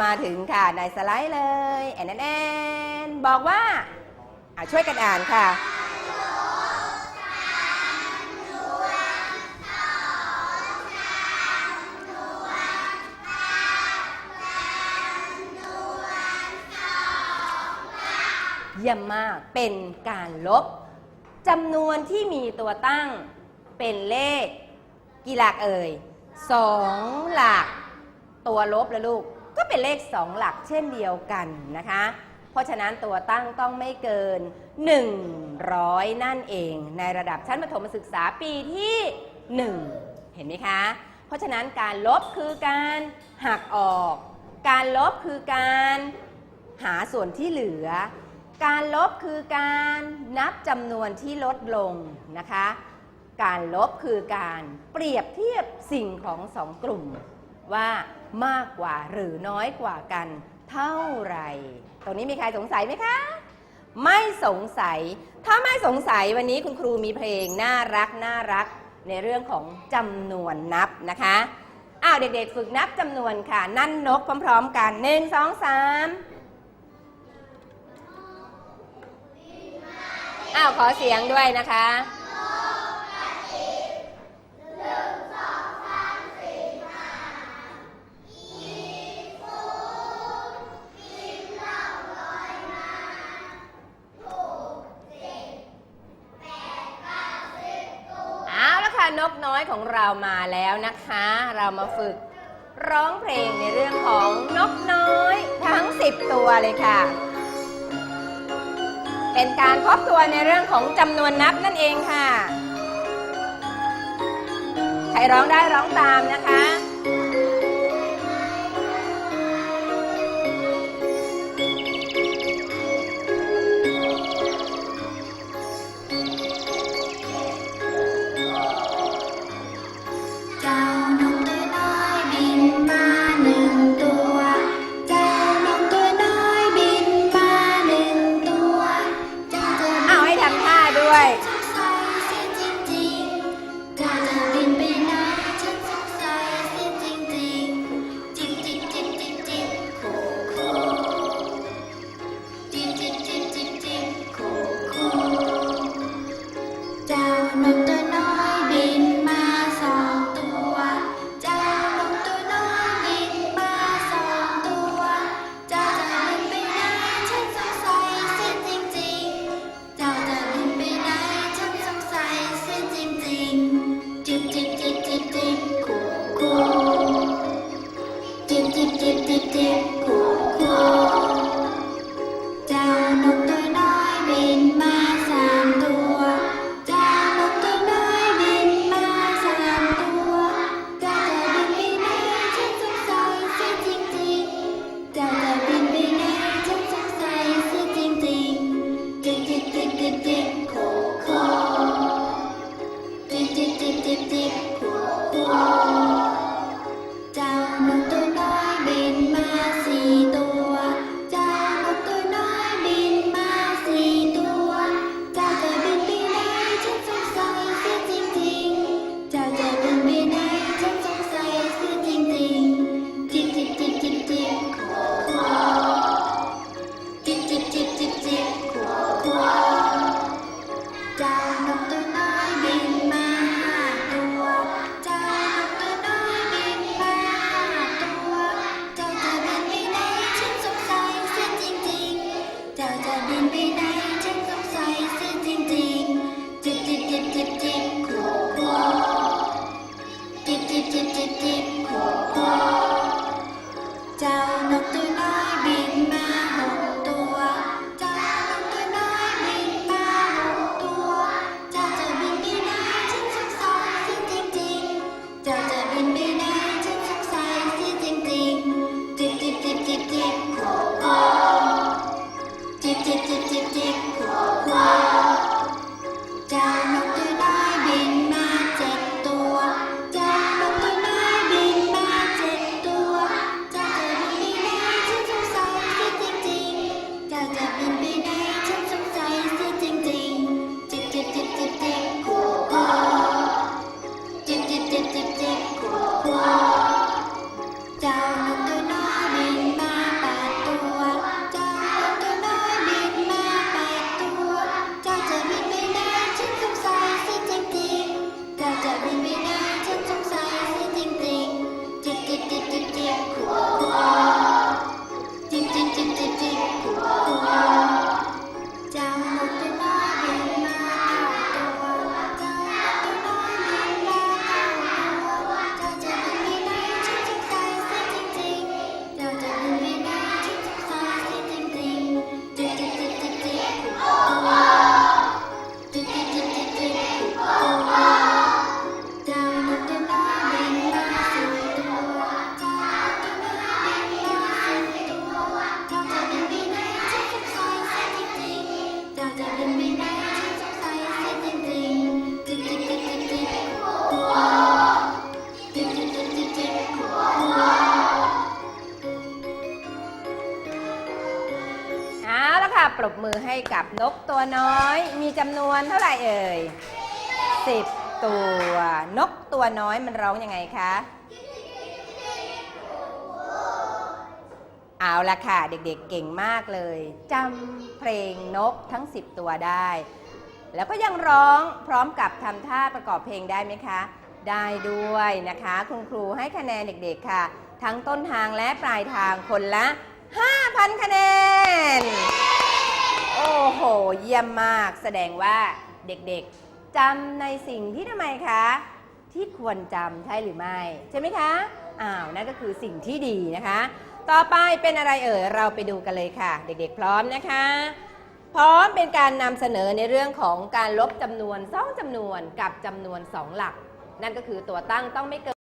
มาถึงค่ะในสไลด์เลยแอนแอนอนบอกว่าอะช่วยกันอ่านค่ะเยี่ยมมากเป็นการลบจำนวนที่มีตัวตั้งเป็นเลข กี่หลักเอ่ยสองหลัก ตัวลบแล้วลูก ก็เป็นเลขสองหลักเช่นเดียวกันนะคะ เพราะฉะนั้นตัวตั้งต้องไม่เกิน 100 นั่นเอง ในระดับชั้นประถมศึกษาปีที่ 1 เห็นไหมคะ เพราะฉะนั้นการลบคือการหักออก การลบคือการหาส่วนที่เหลือ การลบคือการนับจำนวนที่ลดลงนะคะ การลบคือการเปรียบเทียบสิ่งของสองกลุ่มว่า มากกว่าหรือน้อยกว่ากันเท่าไหร่ ตรงนี้มีใครสงสัยไหมคะ ไม่สงสัย ถ้าไม่สงสัยวันนี้คุณครูมีเพลงน่ารักน่ารักในเรื่องของจำนวนนับนะคะอ้าวเด็กๆ ฝึกนับจำนวนค่ะ นั่นนกพร้อมๆ กันหนึ่งสองสามอ้าวขอเสียงด้วยนะคะ นกน้อยของเรามาแล้วนะคะ เรามาฝึกร้องเพลงในเรื่องของนกน้อยทั้ง 10 ตัวเลยค่ะ เป็นการทบทวนในเรื่องของจำนวนนับนั่นเองค่ะ ใครร้องได้ร้องตามนะคะ เจ้ เปาสล้รวค่ะ ปรบมือให้กับนกตัวน้อย มีจำนวนเท่าไหร่เอ่ยสิบตัวนกตัวน้อยมันร้องยังไงคะ เอาละค่ะ เด็กๆเก่งมากเลยจำเพลงนกทั้ง 10 ตัวได้ แล้วก็ยังร้องพร้อมกับทำท่าประกอบเพลงได้ไหมคะ ได้ด้วยนะคะ คุณครูให้คะแนนเด็กๆค่ะ ทั้งต้นทางและปลายทางคนละ 5,000 คะแนน โอ้โห เยี่ยมมากแสดงว่าเด็กๆจำในสิ่งที่ทำไมคะ ที่ควรจำใช่หรือไม่ ใช่ไหมคะอ้าวนั่นก็คือสิ่งที่ดีนะคะ ต่อไปเป็นอะไรเอ่ยเราไปดูกันเลยค่ะ เด็กๆ พร้อมนะคะ พร้อมเป็นการนำเสนอในเรื่องของการลบจำนวนสองจำนวนกับจำนวนสองหลัก นั่นก็คือตัวตั้งต้องไม่เกิน